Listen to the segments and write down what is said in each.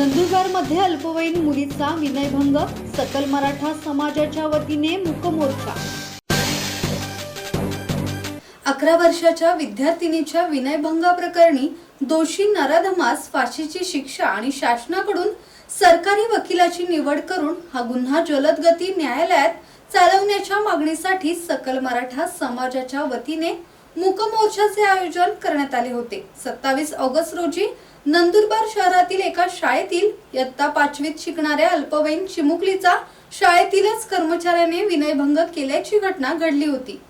नंदुरबारमध्ये अल्पवयीन मुलीचा विनयभंग सकल मराठा समाजाच्या वतीने मुकमोर्चा अकरा वर्षाच्या विद्यार्थिनीच्या विनयभंगाप्रकरणी दोषी नराधमास फाशीची शिक्षा आणि शासनाकडून सरकारी वकिलाची निवड करून हा गुन्हा जलद गती न्यायालयात चालवण्याच्या मागणीसाठी सकल मराठा समाजाच्या वतीने मूकमोर्चाचे आयोजन करण्यात आले होते. सत्तावीस ऑगस्ट रोजी नंदुरबार शहरातील एका शाळेतील इयत्ता पाचवीत शिकणाऱ्या अल्पवयीन चिमुकलीचा शाळेतीलच कर्मचाऱ्याने विनयभंग केल्याची घटना घडली होती.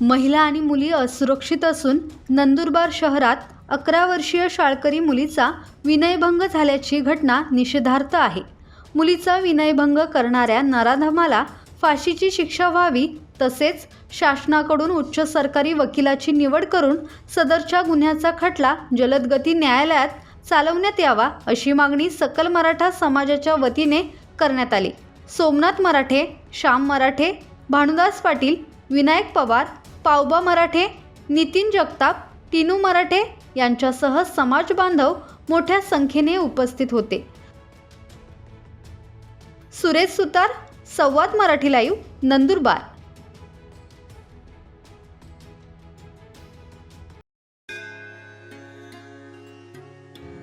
महिला आणि मुली असुरक्षित असून नंदुरबार शहरात अकरा वर्षीय शाळकरी मुलीचा विनयभंग झाल्याची घटना निषेधार्थ आहे. मुलीचा विनयभंग करणाऱ्या नराधमाला फाशीची शिक्षा व्हावी तसेच शासनाकडून उच्च सरकारी वकिलाची निवड करून सदरच्या गुन्ह्याचा खटला जलदगती न्यायालयात चालवण्यात यावा अशी मागणी सकल मराठा समाजाच्या वतीने करण्यात आली. सोमनाथ मराठे श्याम मराठे भानुदास पाटील विनायक पवार पावबा मराठे नितीन जगताप टिनू मराठे यांच्यासह समाज बांधव मोठ्या संख्येने उपस्थित होते. सुरेश सुतार संवाद मराठी लाईव्ह नंदुरबार.